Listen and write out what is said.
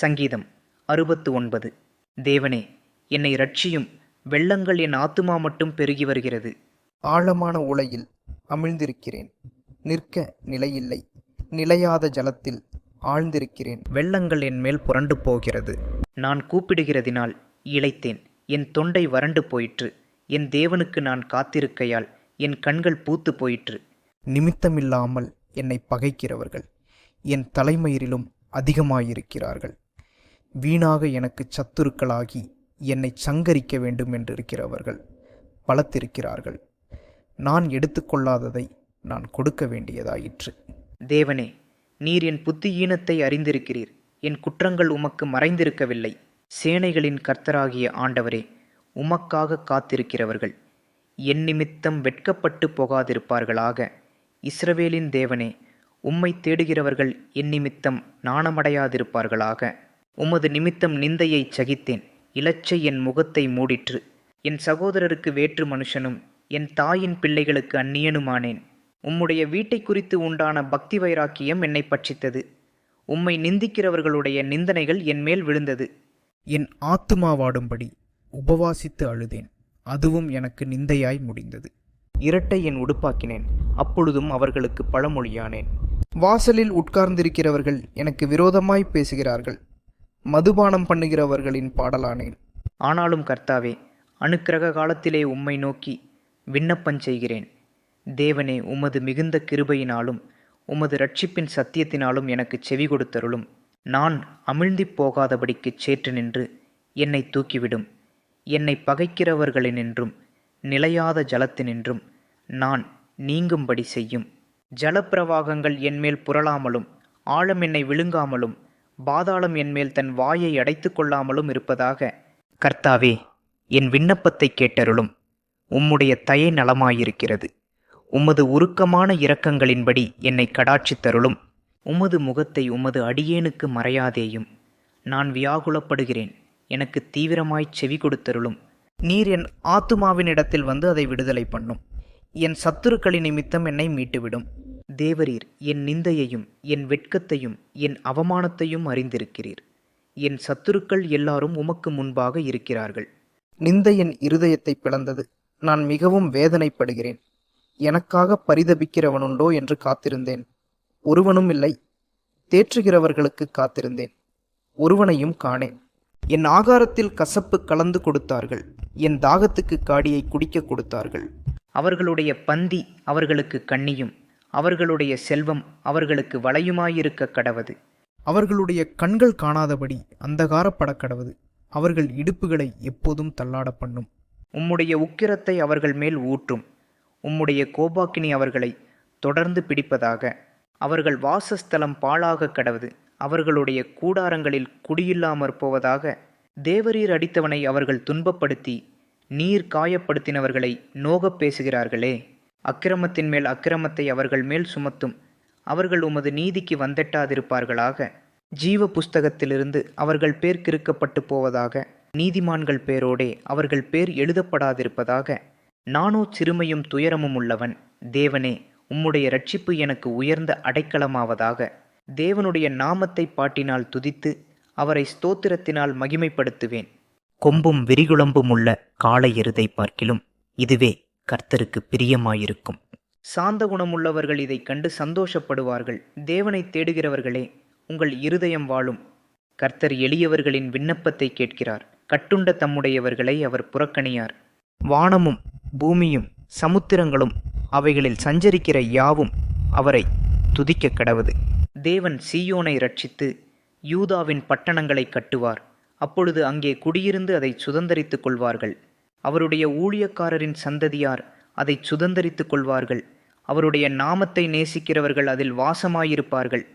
சங்கீதம் அறுபத்து ஒன்பது தேவனே என்னை ரட்சியும் வெள்ளங்கள் என் ஆத்துமா மட்டும் பெருகி வருகிறது. ஆழமான உலையில் அமிழ்ந்திருக்கிறேன். நிற்க நிலையில்லை. நிலையாத ஜலத்தில் ஆழ்ந்திருக்கிறேன். வெள்ளங்கள் என் மேல் புரண்டு போகிறது. நான் கூப்பிடுகிறதினால் இளைத்தேன். என் தொண்டை வறண்டு போயிற்று. என் தேவனுக்கு நான் காத்திருக்கையால் என் கண்கள் பூத்து போயிற்று. நிமித்தமில்லாமல் என்னை பகைக்கிறவர்கள். என் தலைமயிரிலும் அதிகமாயிருக்கிறார்கள். வீணாக எனக்கு சத்துருக்களாகி என்னை சங்கரிக்க வேண்டும் என்றிருக்கிறவர்கள் பலத்திருக்கிறார்கள் நான் எடுத்துக்கொள்ளாததை நான் கொடுக்க வேண்டியதாயிற்று. தேவனே நீர் என் புத்தியீனத்தை அறிந்திருக்கிறீர். என் குற்றங்கள் உமக்கு மறைந்திருக்கவில்லை. சேனைகளின் கர்த்தராகிய ஆண்டவரே உமக்காக காத்திருக்கிறவர்கள் என் நிமித்தம் வெட்கப்பட்டு போகாதிருப்பார்களாக. இஸ்ரவேலின் தேவனே உம்மை தேடுகிறவர்கள் என் நிமித்தம் நாணமடையாதிருப்பார்களாக. உமது நிமித்தம் நிந்தையை சகித்தேன். இலச்சை என் முகத்தை மூடிற்று. என் சகோதரருக்கு வேற்று மனுஷனும் என் தாயின் பிள்ளைகளுக்கு அந்நியனுமானேன். உம்முடைய வீட்டை குறித்து உண்டான பக்தி வைராக்கியம் என்னை பட்சித்தது. உம்மை நிந்திக்கிறவர்களுடைய நிந்தனைகள் என் மேல் விழுந்தது. என் ஆத்துமாவாடும்படி உபவாசித்து அழுதேன். அதுவும் எனக்கு நிந்தையாய் முடிந்தது. இரட்டை என் உடுப்பாக்கினேன். அப்பொழுதும் அவர்களுக்கு பழமொழியானேன். வாசலில் உட்கார்ந்திருக்கிறவர்கள் எனக்கு விரோதமாய் பேசுகிறார்கள். மதுபானம் பண்ணுகிறவர்களின் பாடலானேன். ஆனாலும் கர்த்தாவே அணுக்கிரக காலத்திலே உம்மை நோக்கி விண்ணப்பம் செய்கிறேன். தேவனே உமது மிகுந்த கிருபையினாலும் உமது ரட்சிப்பின் சத்தியத்தினாலும் எனக்கு செவி கொடுத்தருளும். நான் அமிழ்ந்தி போகாதபடிக்குச் சேற்று நின்று என்னை தூக்கிவிடும். என்னை பகைக்கிறவர்களினின்றும் நிலையாத ஜலத்தினின்றும் நான் நீங்கும்படி செய்யும். ஜலப்பிரவாகங்கள் என்மேல் புரளாமலும் ஆழம் என்னை விழுங்காமலும் பாதாளம் என்மேல் தன் வாயை அடைத்து கொள்ளாமலும் இருப்பதாக. கர்த்தாவே என் விண்ணப்பத்தை கேட்டருளும். உம்முடைய தயை நலமாயிருக்கிறது. உமது உருக்கமான இரக்கங்களின்படி என்னை கடாட்சித்தருளும் உமது முகத்தை உமது அடியேனுக்கு மறையாதேயும். நான் வியாகுலப்படுகிறேன். எனக்கு தீவிரமாய்ச் செவி கொடுத்தருளும். நீர் என் ஆத்துமாவினிடத்தில் வந்து அதை விடுதலை பண்ணும். என் சத்துருக்களின் நிமித்தம் என்னை மீட்டுவிடும். தேவரீர் என் நிந்தையையும் என் வெட்கத்தையும் என் அவமானத்தையும் அறிந்திருக்கிறீர். என் சத்துருக்கள் எல்லாரும் உமக்கு முன்பாக இருக்கிறார்கள். நிந்தை என் இருதயத்தை பிளந்தது. நான் மிகவும் வேதனைப்படுகிறேன். எனக்காக பரிதபிக்கிறவனுண்டோ என்று காத்திருந்தேன். ஒருவனும் இல்லை. தேற்றுகிறவர்களுக்கு காத்திருந்தேன். ஒருவனையும் காணேன். என் ஆகாரத்தில் கசப்பு கலந்து கொடுத்தார்கள். என் தாகத்துக்கு காடியை குடிக்க கொடுத்தார்கள். அவர்களுடைய பந்தி அவர்களுக்கு கண்ணியும். அவர்களுடைய செல்வம் அவர்களுக்கு வளையுமாயிருக்க கடவது. அவர்களுடைய கண்கள் காணாதபடி அந்தகாரப்படக் கடவது. அவர்கள் இடுப்புகளை எப்போதும் தள்ளாட பண்ணும். உம்முடைய உக்கிரத்தை அவர்கள் மேல் ஊற்றும். உம்முடைய கோபாக்கினி அவர்களை தொடர்ந்து பிடிப்பதாக. அவர்கள் வாசஸ்தலம் பாழாக கடவது. அவர்களுடைய கூடாரங்களில் குடியில்லாமற் போவதாக. தேவரீர் அடித்தவனை அவர்கள் துன்பப்படுத்தி நீர் காயப்படுத்தினவர்களை நோகப் பேசுகிறார்களே. அக்கிரமத்தின் மேல் அக்கிரமத்தை அவர்கள் மேல் சுமத்தும். அவர்கள் உமது நீதிக்கு வந்தெட்டாதிருப்பார்களாக. ஜீவ புஸ்தகத்திலிருந்து அவர்கள் பேர் கிறுக்கப்பட்டு போவதாக. நீதிமான்கள் பேரோடே அவர்கள் பேர் எழுதப்படாதிருப்பதாக. நானோ சிறுமையும் துயரமும் உள்ளவன். தேவனே உம்முடைய ரட்சிப்பு எனக்கு உயர்ந்த அடைக்கலமாவதாக. தேவனுடைய நாமத்தை பாட்டினால் துதித்து அவரை ஸ்தோத்திரத்தினால் மகிமைப்படுத்துவேன். கொம்பும் விரிகுளம்பும் உள்ள காளை எருதை பார்க்கிலும். இதுவே கர்த்தருக்கு பிரியமாயிருக்கும். சாந்த குணமுள்ளவர்கள் இதைக் கண்டு சந்தோஷப்படுவார்கள். தேவனை தேடுகிறவர்களே உங்கள் இருதயம் வாழும். கர்த்தர் எளியவர்களின் விண்ணப்பத்தை கேட்கிறார். கட்டுண்ட தம்முடையவர்களை அவர் புறக்கணியார். வானமும் பூமியும் சமுத்திரங்களும் அவைகளில் சஞ்சரிக்கிற யாவும் அவரை துதிக்க கடவுது. தேவன் சீயோனை ரட்சித்து யூதாவின் பட்டணங்களை கட்டுவார். அப்பொழுது அங்கே குடியிருந்து அதை சுதந்தரித்துக் கொள்வார்கள். அவருடைய ஊழியக்காரரின் சந்ததியார் அதை சுதந்தரித்துக் கொள்வார்கள். அவருடைய நாமத்தை நேசிக்கிறவர்கள் அதில் வாசமாயிருப்பார்கள்.